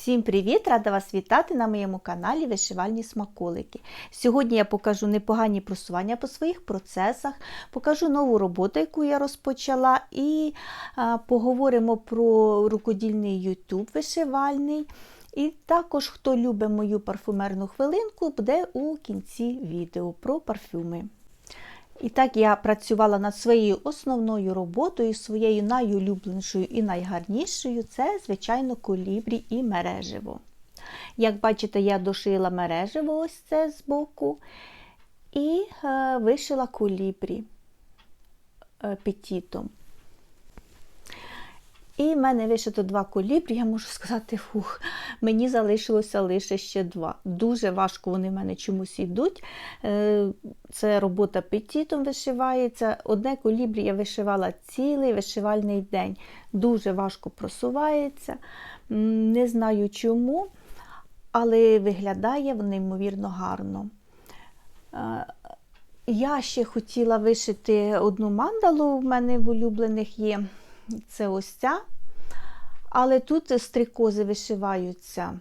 Всім привіт! Рада вас вітати на моєму каналі Вишивальні смаколики. Сьогодні я покажу непогані просування по своїх процесах, покажу нову роботу, яку я розпочала, і а, поговоримо про рукодільний YouTube вишивальний. І також, хто любить мою парфумерну хвилинку, буде у кінці відео про парфюми. І так я працювала над своєю основною роботою, своєю найулюбленішою і найгарнішою це, звичайно, колібрі і мереживо. Як бачите, я дошила мереживо ось це з боку і е, вишила колібрі е, петітом. І в мене вишито два колібрі, я можу сказати, фух, мені залишилося лише ще два. Дуже важко вони в мене чомусь йдуть. Е, це робота петітом вишивається. Одне колібрі я вишивала цілий вишивальний день. Дуже важко просувається. Не знаю чому, але виглядає неймовірно гарно. Е, я ще хотіла вишити одну мандалу, в мене в улюблених є це ось ця. Але тут стрікози вишиваються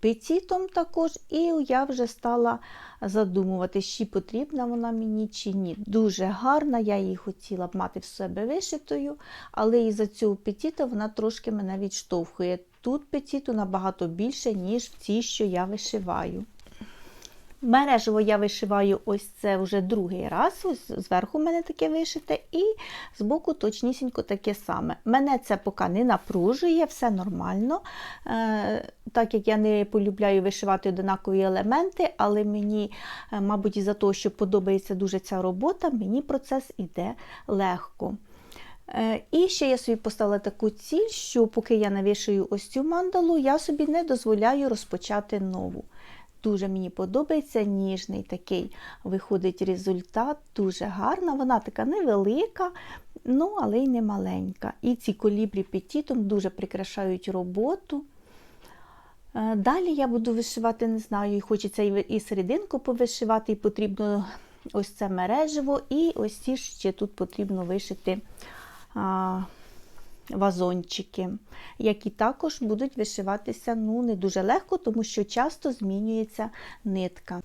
петітом також, і я вже стала задумувати, чи потрібна вона мені, чи ні. Дуже гарна, я її хотіла б мати в себе вишитою, але із-за цього петіта вона трошки мене відштовхує. Тут петіту набагато більше, ніж в цій, що я вишиваю. Мережево я вишиваю ось це вже другий раз. Ось зверху в мене таке вишите, і збоку точнісінько таке саме. Мене це поки не напружує, все нормально. Е, так як я не полюбляю вишивати одинакові елементи, але мені, е, мабуть, із-за того, що подобається дуже ця робота, мені процес іде легко. Е, і ще я собі поставила таку ціль, що поки я навішую ось цю мандалу, я собі не дозволяю розпочати нову. Дуже мені подобається ніжний такий виходить результат, дуже гарна. Вона така невелика, ну, але й не маленька. І ці колібрі петітом дуже прикрашають роботу. Е, далі я буду вишивати, не знаю, і хочеться і серединку повишивати, і потрібно ось це мережево, і ось ці ще тут потрібно вишити вазончики, які також будуть вишиватися ну, не дуже легко, тому що часто змінюється нитка.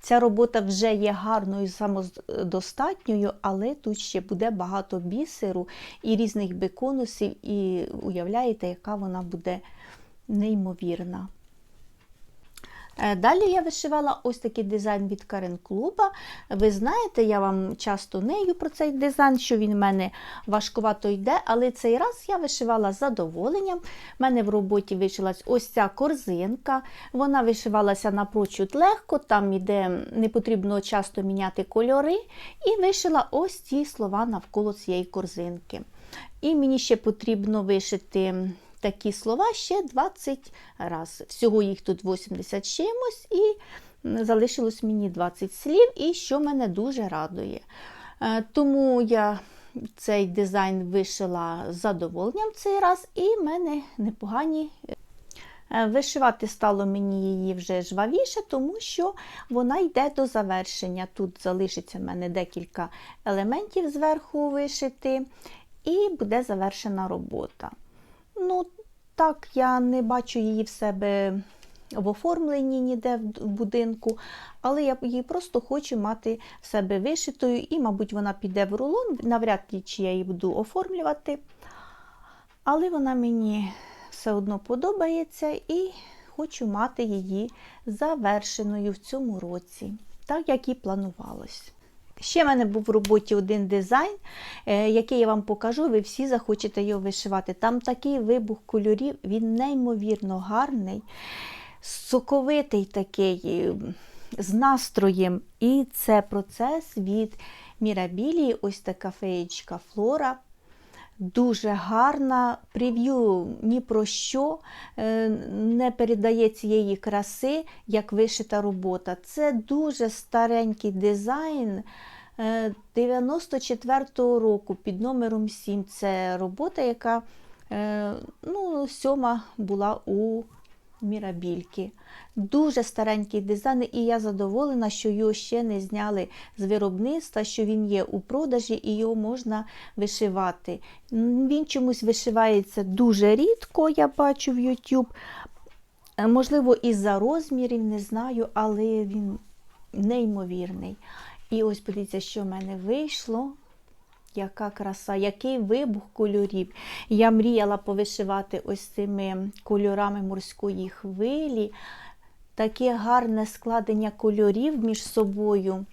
Ця робота вже є гарною, самодостатньою, але тут ще буде багато бісеру і різних беконусів, і уявляєте, яка вона буде неймовірна. Е, далі я вишивала ось такий дизайн від Карен Клуба. Ви знаєте, я вам часто нею про цей дизайн, що він в мене важкувато йде, але цей раз я вишивала з задоволенням. У мене в роботі вишилась ось ця корзинка. Вона вишивалася напрочуд легко, там іде не потрібно часто міняти кольори. І вишила ось ці слова навколо цієї корзинки. І мені ще потрібно вишити такі слова ще 20 разів. Всього їх тут 80 чимось, і залишилось мені 20 слів, і що мене дуже радує. Е, тому я цей дизайн вишила з задоволенням цей раз, і в мене непогані. Е, вишивати стало мені її вже жвавіше, тому що вона йде до завершення. Тут залишиться в мене декілька елементів зверху вишити, і буде завершена робота. Ну, так, я не бачу її в себе в оформленні ніде в будинку, але я її просто хочу мати в себе вишитою, і, мабуть, вона піде в рулон, навряд ли чи я її буду оформлювати. Але вона мені все одно подобається і хочу мати її завершеною в цьому році, так як і планувалось. Ще в мене був в роботі один дизайн, е, який я вам покажу, ви всі захочете його вишивати. Там такий вибух кольорів, він неймовірно гарний, соковитий такий, е, з настроєм. І це процес від Мірабілії, ось така феєчка Флора. Дуже гарна, прев'ю ні про що е, не передає цієї краси, як вишита робота. Це дуже старенький дизайн 94-го е, року під номером 7. Це робота, яка е, ну, сьома була у Мірабільки. Дуже старенький дизайн, і я задоволена, що його ще не зняли з виробництва, що він є у продажі і його можна вишивати. Він чомусь вишивається дуже рідко, я бачу в YouTube. Е, Можливо, із-за розмірів, не знаю, але він неймовірний. І ось подивіться, що в мене вийшло. Яка краса, який вибух кольорів. Я мріяла повишивати ось цими кольорами морської хвилі. Таке гарне складення кольорів між собою.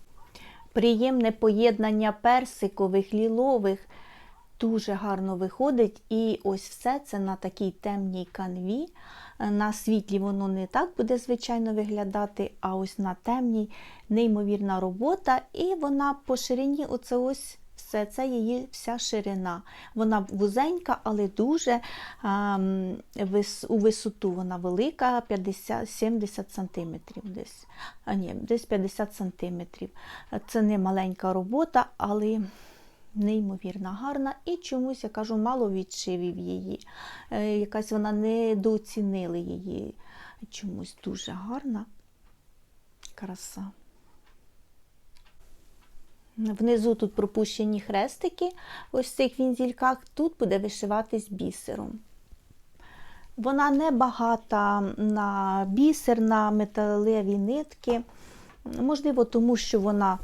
Приємне поєднання персикових, лілових. Дуже гарно виходить. І ось все це на такій темній канві. На світлі воно не так буде, звичайно, виглядати, а ось на темній неймовірна робота. І вона по ширині, оце ось все, це її вся ширина. Вона вузенька, але дуже а, вис, у висоту вона велика, 50-70 см десь. А ні, десь 50 см. Це не маленька робота, але неймовірно гарна. І чомусь, я кажу, мало відшивів її. Е, Якась вона недооцінили її. Чомусь дуже гарна краса. Внизу тут пропущені хрестики, ось в цих вінзільках, тут буде вишиватись бісером. Вона не багата на бісер, на металеві нитки. Можливо, тому що вона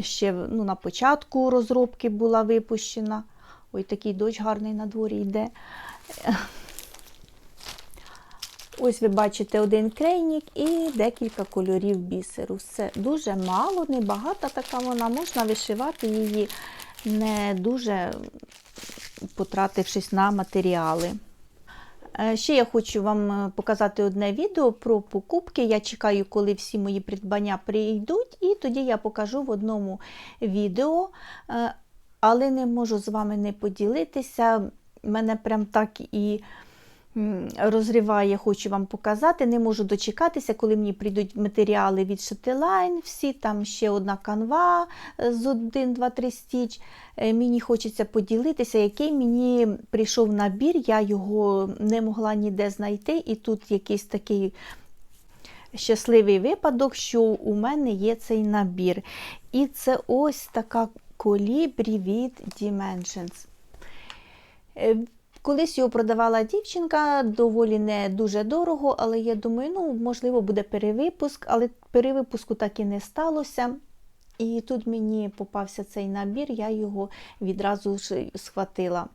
ще ну, на початку розробки була випущена. Ой, такий дощ гарний на дворі йде. Ось ви бачите один крейнік і декілька кольорів бісеру. Все дуже мало, небагато така вона, можна вишивати її, не дуже потратившись на матеріали. Е, Ще я хочу вам е, показати одне відео про покупки. Я чекаю, коли всі мої придбання прийдуть, і тоді я покажу в одному відео, Е, але не можу з вами не поділитися. Мене прям так і розриває, хочу вам показати. Не можу дочекатися, коли мені прийдуть матеріали від Shutterline, всі там ще одна канва е, з 1, 2, 3 стіч. Е, Мені хочеться поділитися, який мені прийшов набір, я його не могла ніде знайти, і тут якийсь такий щасливий випадок, що у мене є цей набір. І це ось така колібрі від Dimensions. Колись його продавала дівчинка, доволі не дуже дорого, але я думаю, ну, можливо, буде перевипуск, але перевипуску так і не сталося. І тут мені попався цей набір, я його відразу ж схватила.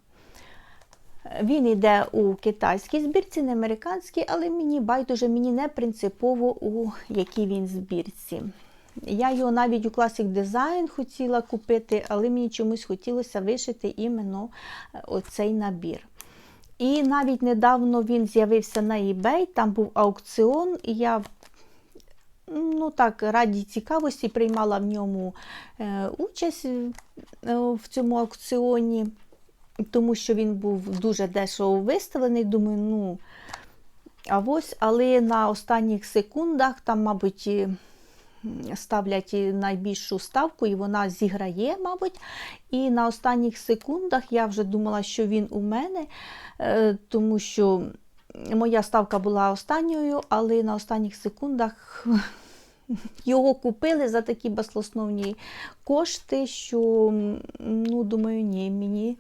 Він йде у китайській збірці, не американській, але мені байдуже, мені не принципово, у якій він збірці. Я його навіть у Classic Design хотіла купити, але мені чомусь хотілося вишити іменно оцей набір. І навіть недавно він з'явився на eBay, там був аукціон, і я ну так, раді цікавості приймала в ньому е, участь е, в цьому аукціоні, тому що він був дуже дешево виставлений. Думаю, ну, а ось, але на останніх секундах там, мабуть, ставлять найбільшу ставку, і вона зіграє, мабуть. І на останніх секундах я вже думала, що він у мене, е, тому що моя ставка була останньою, але на останніх секундах його купили за такі баслосновні кошти, що, ну, думаю, ні, мені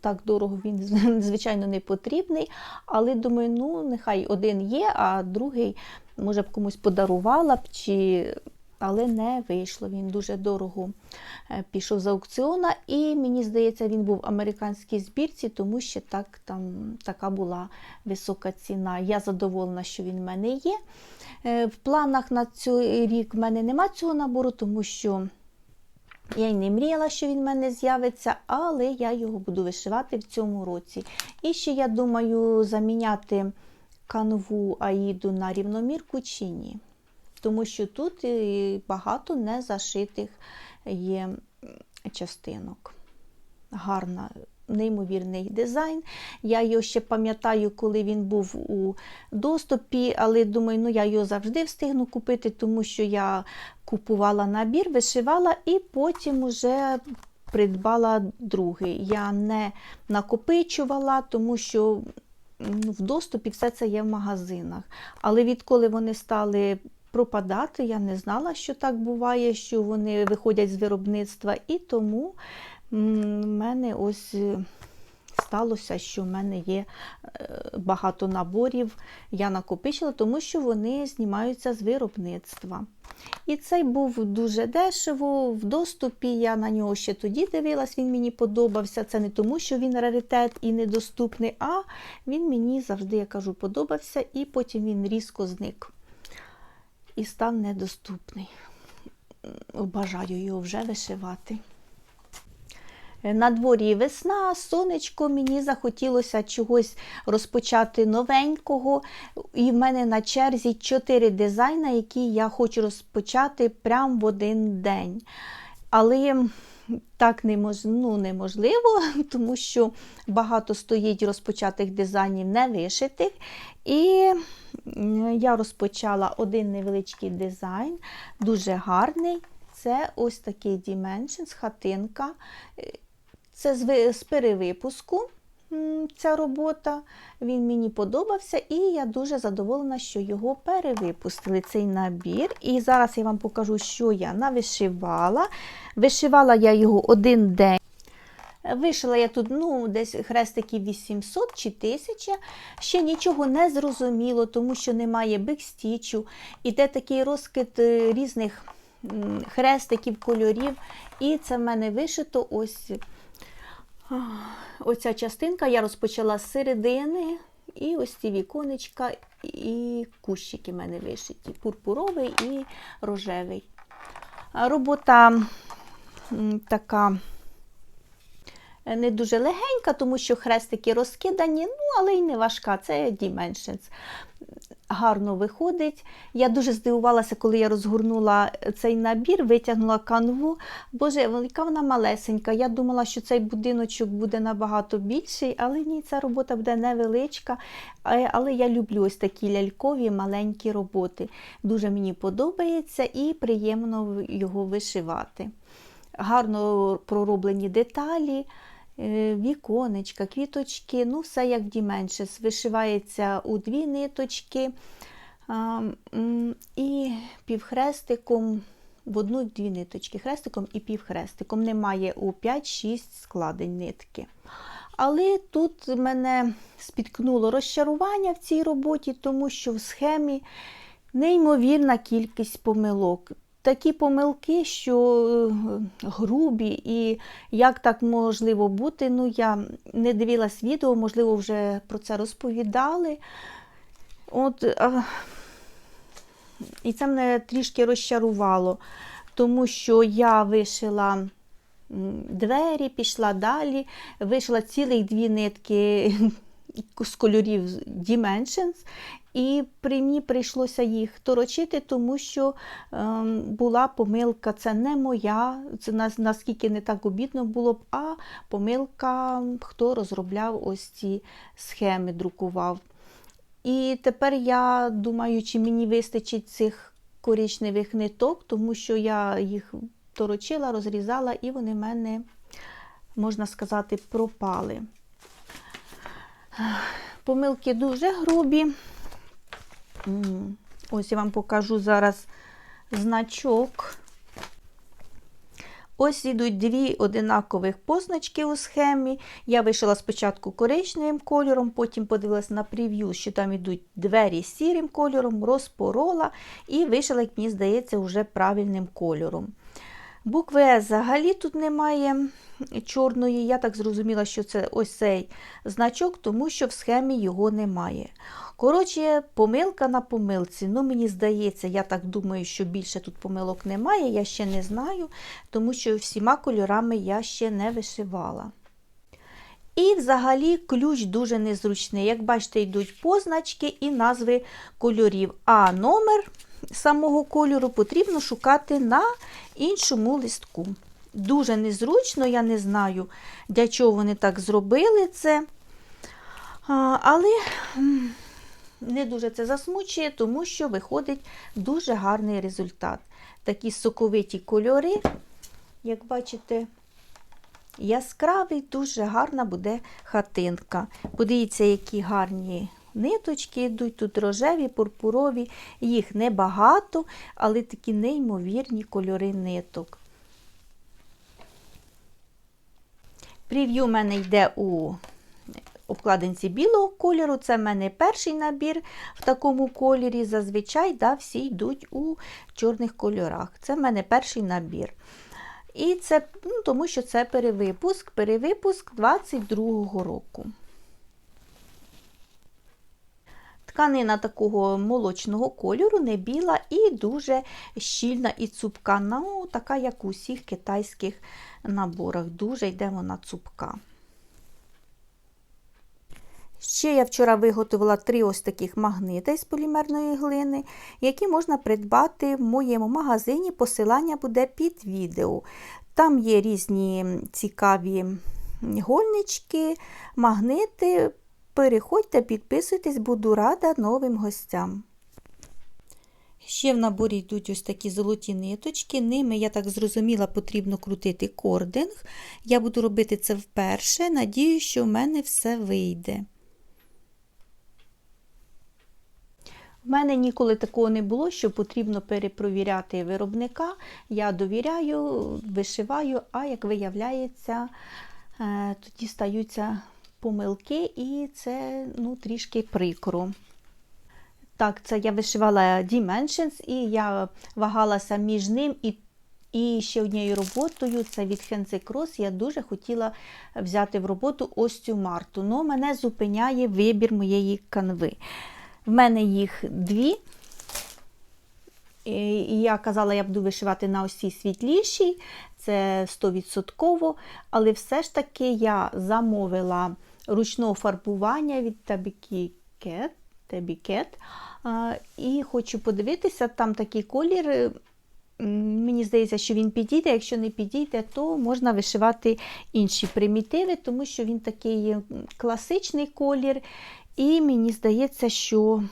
так дорого він, звичайно, не потрібний. Але думаю, ну, нехай один є, а другий, може б комусь подарувала б, чи... але не вийшло. Він дуже дорого е, пішов з аукціона, і мені здається, він був в американській збірці, тому що так, там, така була висока ціна. Я задоволена, що він в мене є. Е, В планах на цей рік в мене нема цього набору, тому що я й не мріяла, що він в мене з'явиться, але я його буду вишивати в цьому році. І ще я думаю заміняти канву Аїду на рівномірку чи ні. Тому що тут багато незашитих є частинок. Гарна, неймовірний дизайн. Я його ще пам'ятаю, коли він був у доступі, але думаю, ну я його завжди встигну купити, тому що я купувала набір, вишивала і потім уже придбала другий. Я не накопичувала, тому що в доступі все це є в магазинах. Але відколи вони стали пропадати, я не знала, що так буває, що вони виходять з виробництва, і тому в мене ось. е, Сталося, що в мене є е, багато наборів, я накопичила, тому що вони знімаються з виробництва. І цей був дуже дешево, в доступі. Я на нього ще тоді дивилась, він мені подобався. Це не тому, що він раритет і недоступний, а він мені завжди, я кажу, подобався, і потім він різко зник і став недоступний. Бажаю його вже вишивати. На дворі весна, сонечко, мені захотілося чогось розпочати новенького. І в мене на черзі чотири дизайни, які я хочу розпочати прямо в один день. Але так немож... ну, неможливо, тому що багато стоїть розпочатих дизайнів не вишитих. І я розпочала один невеличкий дизайн, дуже гарний. Це ось такий Dimensions, хатинка. Це з, з перевипуску ця робота. Він мені подобався, і я дуже задоволена, що його перевипустили, цей набір. І зараз я вам покажу, що я навишивала. Вишивала я його один день. Вишила я тут ну, десь хрестиків 800 чи 1000. Ще нічого не зрозуміло, тому що немає бекстічу. Іде такий розкид різних хрестиків, кольорів. І це в мене вишито ось оця частинка. Я розпочала з середини. І ось ці віконечка, і кущики в мене вишиті. Пурпуровий і рожевий. Робота така не дуже легенька, тому що хрестики розкидані, ну, але й не важка. Це Dimensions. Гарно виходить. Я дуже здивувалася, коли я розгорнула цей набір, витягнула канву. Боже, яка вона малесенька. Я думала, що цей будиночок буде набагато більший, але ні, ця робота буде невеличка. Але я люблю ось такі лялькові маленькі роботи. Дуже мені подобається і приємно його вишивати. Гарно пророблені деталі. Віконечка, квіточки, ну все як Dimensions. Вишивається у дві ниточки і півхрестиком, в одну-дві ниточки, хрестиком і півхрестиком. Немає у 5-6 складень нитки. Але тут мене спіткнуло розчарування в цій роботі, тому що в схемі неймовірна кількість помилок такі помилки, що грубі, і як так можливо бути. Ну, я не дивилась відео, можливо, вже про це розповідали. От, а... І це мене трішки розчарувало, тому що я вишила двері, пішла далі, вишила цілих дві нитки з кольорів Dimensions, і при мені прийшлося їх торочити, тому що е, була помилка, це не моя, це наскільки не так обідно було б, а помилка, хто розробляв ось ці схеми, друкував. І тепер я думаю, чи мені вистачить цих коричневих ниток, тому що я їх торочила, розрізала, і вони в мене, можна сказати, пропали. Помилки дуже грубі. Ось я вам покажу зараз значок. Ось йдуть дві одинакових позначки у схемі. Я вишила спочатку коричневим кольором, потім подивилася на прев'ю, що там йдуть двері сірим кольором, розпорола, і вишила, як мені здається, вже правильним кольором. Букви С взагалі тут немає чорної. Я так зрозуміла, що це ось цей значок, тому що в схемі його немає. Коротше, помилка на помилці. Ну, мені здається, я так думаю, що більше тут помилок немає, я ще не знаю, тому що всіма кольорами я ще не вишивала. І взагалі ключ дуже незручний. Як бачите, йдуть позначки і назви кольорів. А номер самого кольору потрібно шукати на іншому листку. Дуже незручно, я не знаю, для чого вони так зробили це. Але не дуже це засмучує, тому що виходить дуже гарний результат. Такі соковиті кольори, як бачите, яскравий, дуже гарна буде хатинка. Подивіться, які гарні ниточки йдуть, тут рожеві, пурпурові, їх небагато, але такі неймовірні кольори ниток. Прев'ю в мене йде у обкладинці білого кольору. Це в мене перший набір в такому кольорі. Зазвичай да, всі йдуть у чорних кольорах. Це в мене перший набір. І це ну, тому, що це перевипуск, перевипуск 22-го року. Тканина такого молочного кольору, не біла і дуже щільна і цупка. Ну, така, як у всіх китайських наборах. Дуже йде вона цупка. Ще я вчора виготовила три ось таких магнита із полімерної глини, які можна придбати в моєму магазині. Посилання буде під відео. Там є різні цікаві гольнички, магнити. Переходьте, підписуйтесь, буду рада новим гостям. Ще в наборі йдуть ось такі золоті ниточки. Ними, я так зрозуміла, потрібно крутити кординг. Я буду робити це вперше. Надію, що в мене все вийде. У мене ніколи такого не було, що потрібно перепровіряти виробника. Я довіряю, вишиваю, а як виявляється, е, тоді стаються помилки, і це ну, трішки прикро. Так, це я вишивала Dimensions, і я вагалася між ним і і ще однією роботою це від Fancy Cross. Я дуже хотіла взяти в роботу ось цю марту. але мене зупиняє вибір моєї канви. В мене їх дві. І я казала, я буду вишивати на ось цій світлішій, це 100%. Але все ж таки я замовила ручного фарбування від Tabby Cat. І хочу подивитися, там такий колір. Мені здається, що він підійде. Якщо не підійде, то можна вишивати інші примітиви, тому що він такий класичний колір. І мені здається, що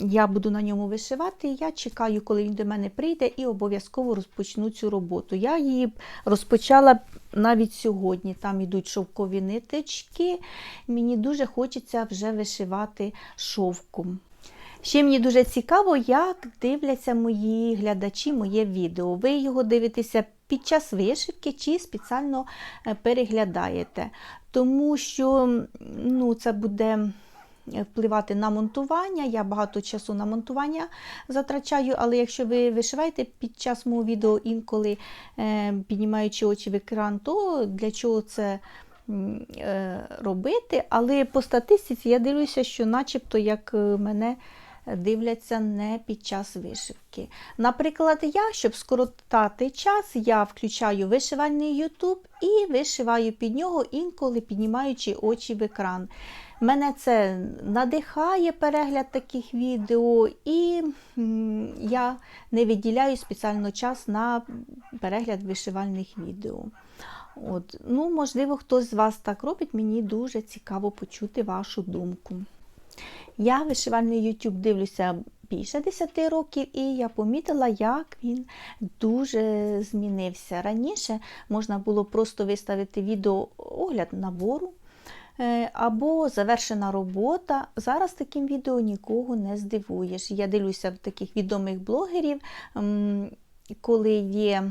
я буду на ньому вишивати. Я чекаю, коли він до мене прийде, і обов'язково розпочну цю роботу. Я її розпочала навіть сьогодні. Там йдуть шовкові ниточки. Мені дуже хочеться вже вишивати шовком. Ще мені дуже цікаво, як дивляться мої глядачі моє відео. Ви його дивитеся під час вишивки чи спеціально е, переглядаєте. Тому що ну, це буде впливати на монтування. Я багато часу на монтування затрачаю, але якщо ви вишиваєте під час мого відео інколи е, піднімаючи очі в екран, то для чого це е, робити? Але по статистиці я дивлюся, що начебто як е, мене. Дивляться не під час вишивки. Наприклад, я, щоб скоротати час, я включаю вишивальний YouTube і вишиваю під нього, інколи піднімаючи очі в екран. Мене це надихає перегляд таких відео, і я не виділяю спеціально час на перегляд вишивальних відео. От. Ну, Можливо, хтось з вас так робить, мені дуже цікаво почути вашу думку. Я вишивальний YouTube дивлюся більше 10 років, і я помітила, як він дуже змінився. Раніше можна було просто виставити відео огляд набору. Е, або завершена робота. Зараз таким відео нікого не здивуєш. Я дивлюся в таких відомих блогерів, коли є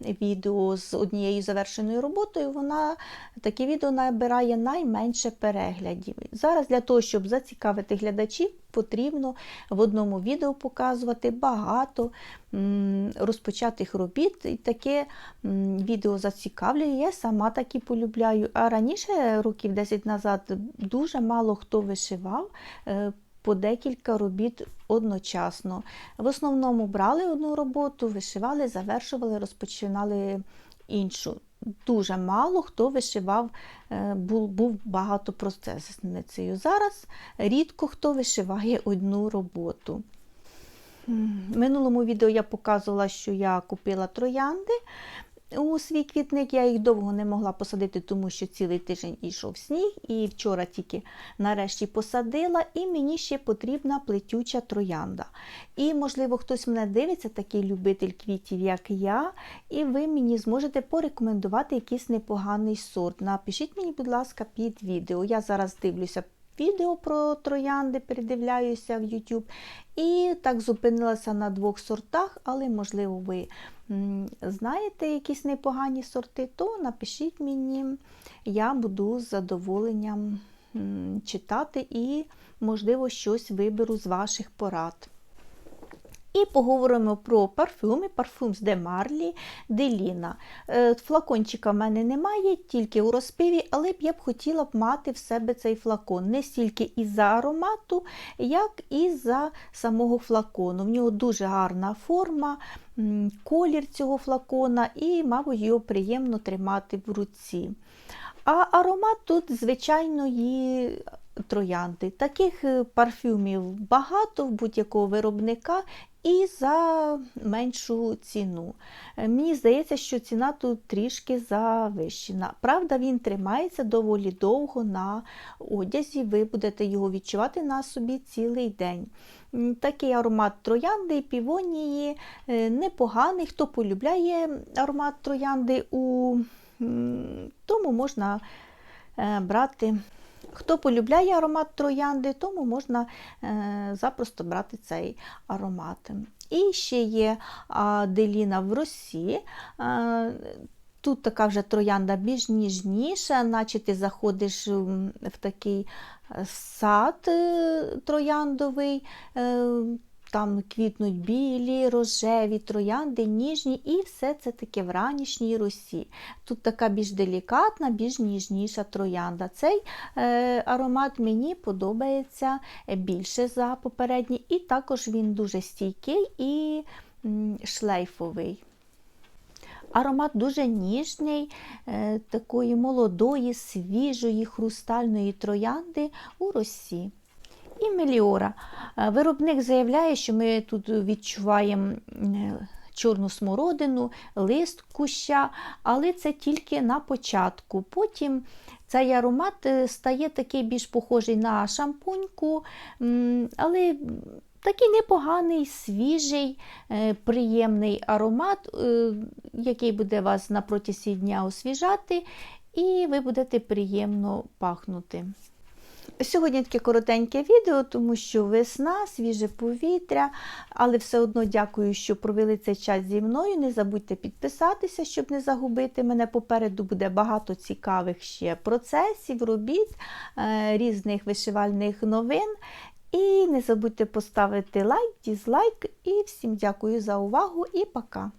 відео з однією завершеною роботою, вона таке відео набирає найменше переглядів. Зараз для того, щоб зацікавити глядачів, потрібно в одному відео показувати багато розпочатих робіт. І таке відео зацікавлює, я сама такі полюбляю. А раніше, років 10 назад, дуже мало хто вишивав. По декілька робіт одночасно. В основному брали одну роботу, вишивали, завершували, розпочинали іншу. Дуже мало хто вишивав, е, був багато процесницею. Зараз рідко хто вишиває одну роботу. В минулому відео я показувала, що я купила троянди. У свій квітник. Я їх довго не могла посадити, тому що цілий тиждень йшов сніг, і вчора тільки нарешті посадила, і мені ще потрібна плетюча троянда. І, можливо, хтось мене дивиться, такий любитель квітів, як я, і ви мені зможете порекомендувати якийсь непоганий сорт. Напишіть мені, будь ласка, під відео. Я зараз дивлюся відео про троянди, передивляюся в YouTube. І так зупинилася на двох сортах, але, можливо, ви знаєте якісь непогані сорти, то напишіть мені, я буду з задоволенням читати і, можливо, щось виберу з ваших порад. І поговоримо про парфюми. Парфюм з Де Марлі, Деліна. Е, Флакончика в мене немає, тільки у розпиві, але б я б хотіла б мати в себе цей флакон. Не стільки із-за аромату, як і за самого флакону. В нього дуже гарна форма, колір цього флакона, і, мабуть, його приємно тримати в руці. А аромат тут звичайної троянди. Таких е, парфюмів багато в будь-якого виробника і за меншу ціну. Е, Мені здається, що ціна тут трішки завищена. Правда, він тримається доволі довго на одязі, ви будете його відчувати на собі цілий день. Такий аромат троянди півонії е, непоганий. Хто полюбляє аромат троянди, у... тому можна брати. Хто полюбляє аромат троянди, тому можна е, запросто брати цей аромат. І ще є деліна в росі. Тут така вже троянда більш ніжніша, наче ти заходиш в такий е, сад е, трояндовий. Там квітнуть білі, рожеві троянди, ніжні, і все це таке в ранішній росі. Тут така більш делікатна, більш ніжніша троянда. Цей е, аромат мені подобається більше за попередній, і також він дуже стійкий і м, шлейфовий. Аромат дуже ніжний, е, такої молодої, свіжої, хрустальної троянди у росі. І меліора. Е, Виробник заявляє, що ми тут відчуваємо е, чорну смородину, лист куща, але це тільки на початку. Потім цей аромат е, стає такий більш похожий на шампуньку, але такий непоганий, свіжий, приємний аромат, який буде вас на протязі дня освіжати, і ви будете приємно пахнути. Сьогодні таке коротеньке відео, тому що весна, свіже повітря, але все одно дякую, що провели цей час зі мною. Не забудьте підписатися, щоб не загубити мене. Попереду буде багато цікавих ще процесів, робіт, е, різних вишивальних новин. І не забудьте поставити лайк, дізлайк. І всім дякую за увагу і пока!